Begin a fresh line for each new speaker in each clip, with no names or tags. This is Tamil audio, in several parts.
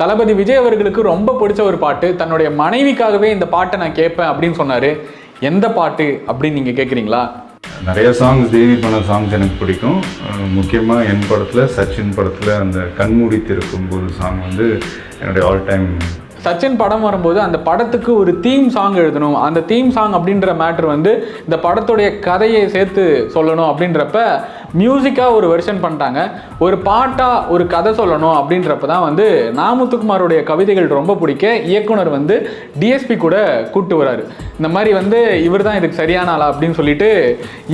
தளபதி விஜய் அவர்களுக்கு ரொம்ப பிடிச்ச ஒரு பாட்டு தன்னுடைய மனைவிக்காகவே இந்த பாட்டை நான் கேட்பேன் அப்படின்னு சொன்னாரு. எந்த பாட்டு அப்படின்னு நீங்க கேட்குறீங்களா
நிறைய சாங்ஸ் தேவி பண்ண சாங்ஸ் எனக்கு பிடிக்கும். முக்கியமாக என் படத்தில் சச்சின் படத்தில் அந்த கண்மூடி திருக்கும் போது சாங் வந்து என்னுடைய ஆல் டைம்
சச்சின் படம் வரும்போது அந்த படத்துக்கு ஒரு தீம் சாங் எழுதணும். அந்த தீம் சாங் அப்படின்ற மேட்ரு வந்து இந்த படத்துடைய கதையை சேர்த்து சொல்லணும் அப்படின்றப்ப மியூசிக்காக ஒரு வெர்ஷன் பண்ணிட்டாங்க. ஒரு பாட்டாக ஒரு கதை சொல்லணும் அப்படின்றப்ப தான் வந்து நாமுத்துக்குமாருடைய கவிதைகள் ரொம்ப பிடிக்க. இயக்குனர் வந்து டிஎஸ்பி கூட கூப்பிட்டு வராரு. இந்த மாதிரி வந்து இவர் தான் இதுக்கு சரியான ஆளா அப்படின்னு சொல்லிட்டு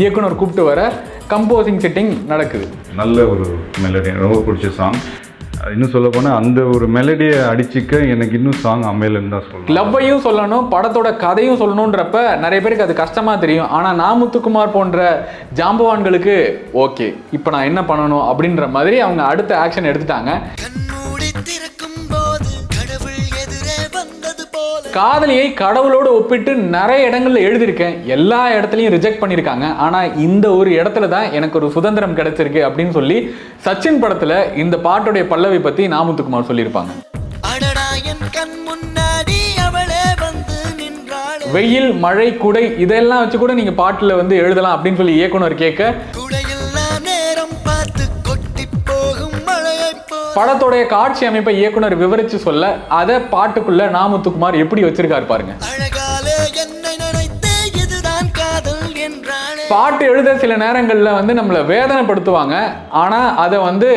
இயக்குனர் கூப்பிட்டு வர கம்போசிங் செட்டிங் நடக்குது.
நல்ல ஒரு மெலடி ரொம்ப பிடிச்ச சாங் இன்னும் சொல்ல போனால் அந்த ஒரு மெலடியை அடிச்சிக்க எனக்கு இன்னும் சாங் அமையலன்னு தான் சொல்லணும்.
லவ்வையும் சொல்லணும் படத்தோட கதையும் சொல்லணுன்றப்ப நிறைய பேருக்கு அது கஷ்டமாக தெரியும். ஆனால் நான் முத்துக்குமார் போன்ற ஜாம்பவான்களுக்கு ஓகே இப்போ நான் என்ன பண்ணணும் அப்படின்ற மாதிரி அவங்க அடுத்த ஆக்ஷன் எடுத்துட்டாங்க. காதலியை கடவுளோடு ஒப்பிட்டு நிறைய இடங்கள்ல எழுதியிருக்கேன். எல்லா இடத்துலையும் ரிஜெக்ட் பண்ணியிருக்காங்க. ஆனா இந்த ஒரு இடத்துல தான் எனக்கு ஒரு சுதந்திரம் கிடைச்சிருக்கு அப்படின்னு சொல்லி சச்சின் படத்துல இந்த பாட்டுடைய பல்லவி பத்தி நாமுத்துக்குமார் சொல்லியிருப்பாங்க. வெயில் மழை குடை இதெல்லாம் வச்சு கூட நீங்க பாட்டுல வந்து எழுதலாம் அப்படின்னு சொல்லி இயக்குனர் கேட்க படத்தோடைய காட்சி அமைப்பை இயக்குனர் விவரிச்சு சொல்ல அதை பாட்டுக்குள்ள நாமுத்துக்குமார் எப்படி வச்சிருக்காரு பாருங்க. பாட்டு எழுத சில நேரங்கள்ல வந்து நம்மளை வேதனைப்படுத்துவாங்க. ஆனா அதை வந்து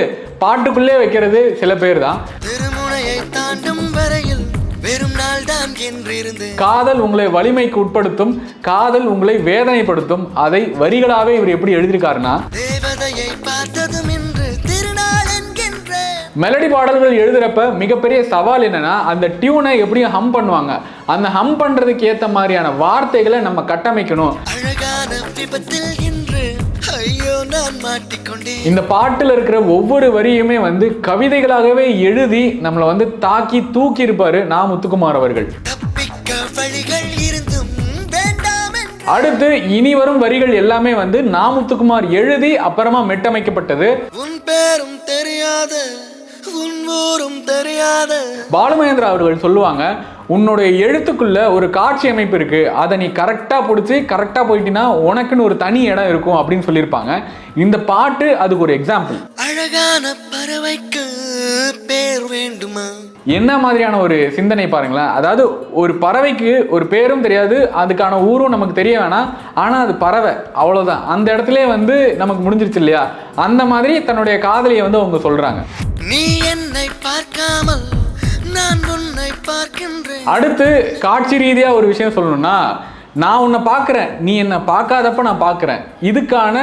பாட்டுக்குள்ளே வைக்கிறது சில பேர் தான்
திருமுனையை தாண்டும் வரையில் வெறும் நாள் தான் என்றிருந்தேன்
காதல் உங்களை வலிமைக்கு உட்படுத்தும் காதல் உங்களை வேதனைப்படுத்தும். அதை வரிகளாவே இவர் எப்படி எழுதியிருக்காருன்னா மெலடி பாடல்கள் எழுதுறப்ப மிகப்பெரிய சவால் என்னன்னா அந்த டியூனை எப்படியும் ஹம் பண்ணுவாங்க. அந்த ஹம் பண்றதுக்கு ஏத்த மாதிரியான வார்த்தைகளை நம்ம கட்டமைக்கணும். இந்த பாட்டில் இருக்கிற ஒவ்வொரு வரியுமே வந்து கவிதைகளாகவே எழுதி நம்மளை வந்து தாக்கி தூக்கி இருப்பாரு நா. முத்துக்குமார் அவர்கள். அடுத்து இனி வரும் வரிகள் எல்லாமே வந்து நா. முத்துக்குமார் எழுதி அப்புறமா மெட்டமைக்கப்பட்டது.
உன் பேரும் தெரியாத
பாலுமகேந்திரா அவர்கள் சொல்லுவாங்க உன்னுடைய எழுத்துக்குள்ள ஒரு காட்சி அமைப்பு இருக்கு. அதை நீ கரெக்டாக பிடிச்சி கரெக்டாக போயிட்டீங்கன்னா உனக்குன்னு ஒரு தனி இடம் இருக்கும் அப்படின்னு சொல்லியிருப்பாங்க. இந்த பாட்டு அதுக்கு ஒரு எக்ஸாம்பிள்
அழகான பறவைக்கு
என்ன மாதிரியான ஒரு சிந்தனை பாருங்களேன். அதாவது ஒரு பறவைக்கு ஒரு பேரும் தெரியாது அதுக்கான ஊரும் நமக்கு தெரிய வேணாம். ஆனால் அது பறவை அவ்வளோதான் அந்த இடத்துல வந்து நமக்கு முடிஞ்சிருச்சு இல்லையா? அந்த மாதிரி தன்னுடைய காதலியை வந்து அவங்க சொல்கிறாங்க
நீ என்னை பார்க்காமல் நான் உன்னை பார்க்கின்றேன்.
அடுத்து காட்சி ரீதியாக ஒரு விஷயம் சொல்லணும்னா நான் உன்னை பார்க்குறேன். நீ என்னை பார்க்காதப்ப நான் பார்க்குறேன். இதுக்கான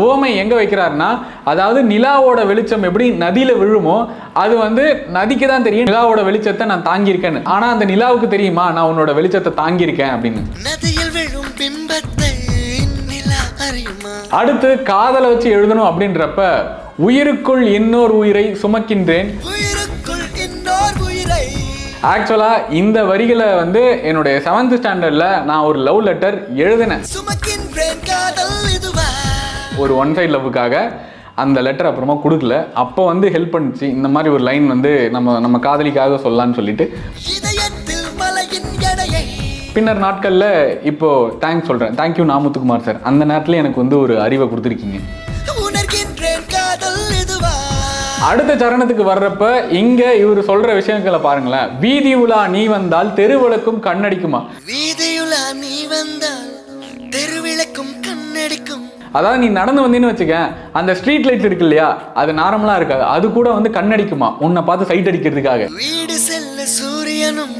உவமை எங்கே வைக்கிறாருன்னா அதாவது நிலாவோட வெளிச்சம் எப்படி நதியில் விழுமோ அது வந்து நதிக்கு தான் தெரியும். நிலாவோட வெளிச்சத்தை நான் தாங்கியிருக்கேன்னு. ஆனால் அந்த நிலாவுக்கு தெரியுமா நான் உன்னோட வெளிச்சத்தை தாங்கியிருக்கேன் அப்படின்னு.
நதியில் விழும் பிம்பத்தை நிலா அறியுமா?
அடுத்து காதலை வச்சு எழுதணும் அப்படின்றப்ப உயிருக்குள் இன்னொரு உயிரை சுமக்கின்றேன். ஆக்சுவலாக இந்த வரிகளை வந்து என்னுடைய செவன்த் ஸ்டாண்டர்டில் நான் ஒரு லவ் லெட்டர் எழுதினேன். ஒரு ஒன் சைட் லவ்வுக்காக அந்த லெட்டர் அப்புறமா கொடுக்கல. அப்போ வந்து ஹெல்ப் பண்ணுச்சு. இந்த மாதிரி ஒரு லைன் வந்து நம்ம நம்ம காதலிக்காக சொல்லலான்னு சொல்லிட்டு. பின்னர் நாட்களில் இப்போ தேங்க்ஸ் சொல்கிறேன் தேங்க்யூ நாமுத்துக்குமார் சார் அந்த நேரத்தில் எனக்கு வந்து ஒரு அறிவை கொடுத்துருக்கீங்க.
உணர்கின்றேன் காதல் இதுவா?
அடுத்த சரணத்துக்கு வர்றப்ப இங்கே இவர் சொல்கிற விஷயங்களை பாருங்களேன். வீதி உலா நீ வந்தால் தெருவிளக்கும் கண்ணடிக்குமா?
வீதியுலா நீ வந்தால் தெருவிளக்கும் கண்ணடிக்கும்.
அதாவது நீ நடந்து வந்தீன்னு வச்சுக்க அந்த ஸ்ட்ரீட் லைட்ஸ் இருக்கு இல்லையா? அது நார்மலாக இருக்காது. அது கூட வந்து கண்ணடிக்குமா? உன்னை பார்த்து சைட் அடிக்கிறதுக்காக.
வீடு செல்ல சூரியனும்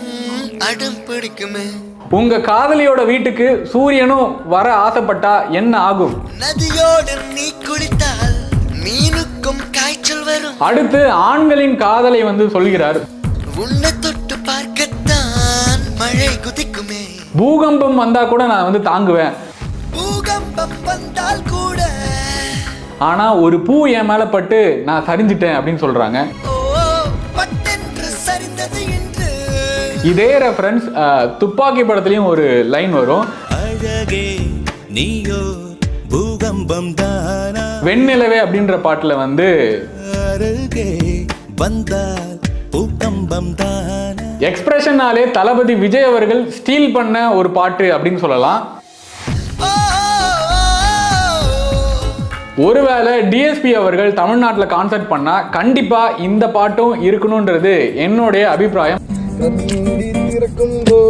அடம் பிடிக்குமே.
உங்க காதலியோட வீட்டுக்கு சூரியனும் வர ஆசைப்பட்டா என்ன ஆகும்?
நதியோடு நீ குளித்தால் மீனுக்கும் காய்ச்சல் வரும்.
அடுத்து ஆண்களின் காதலை வந்து சொல்கிறார்.
உன்னை தொட்டு பார்க்கத்தான் மழை குதிக்குமே.
பூகம்பம் வந்தா கூட நான் வந்து தாங்குவேன்.
பூகம்பம் வந்தால் கூட.
ஆனா ஒரு பூ என் மேல பட்டு நான் சரிஞ்சிட்டேன் அப்படின்னு சொல்றாங்க.
ஓ பட்டென்று சரிந்தது என்று
இதே ரெஃபரன்ஸ் துப்பாக்கி படத்துலயும் ஒரு லைன் வரும்.
அழகே நீயோ பூகம்பம் தானா?
வெண்ணிலவே அப்படின்ற பாட்டுல வந்து
வந்தால் தானா.
எக்ஸ்பிரஷனாலே தளபதி விஜய் அவர்கள் ஸ்டீல் பண்ண ஒரு பாட்டு அப்படின்னு சொல்லலாம். ஒருவேளை டிஎஸ்பி அவர்கள் தமிழ்நாட்டில் கான்சர்ட் பண்ணா கண்டிப்பா இந்த பாட்டும் இருக்கணும்ன்றது என்னுடைய அபிப்பிராயம்.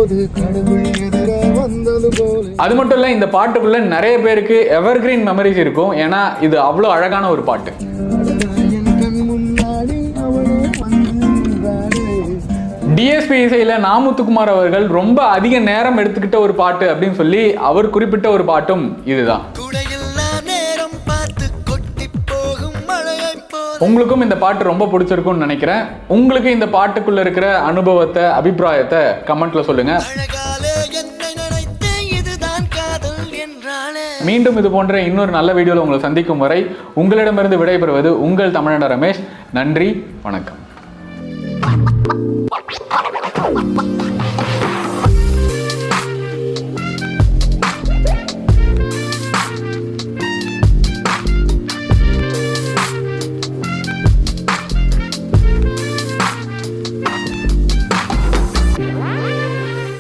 போது கடவுள் எதிர வந்தது போல.
அது மட்டும் இல்லை இந்த பாட்டுக்குள்ள நிறைய பேருக்கு எவர்கிரீன் மெமரிஸ் இருக்கும். ஏன்னா இது அவ்வளோ அழகான ஒரு பாட்டு. டிஎஸ்பி இசையில் நாமுத்துக்குமார் அவர்கள் ரொம்ப அதிக நேரம் எடுத்துக்கிட்ட ஒரு பாட்டு அப்படின்னு சொல்லி அவர் குறிப்பிட்ட ஒரு பாட்டும் இதுதான். உங்களுக்கும் இந்த பாட்டு ரொம்ப பிடிச்சிருக்கும்னு நினைக்கிறேன். உங்களுக்கு இந்த பாட்டுக்குள்ள இருக்கிற அனுபவத்தை அபிப்பிராயத்தை கமெண்ட்ல சொல்லுங்க. மீண்டும் இது போன்ற இன்னொரு நல்ல வீடியோவில் உங்களை சந்திக்கும் வரை உங்களிடமிருந்து விடைபெறுவது உங்கள் தமிழன ரமேஷ். நன்றி வணக்கம்.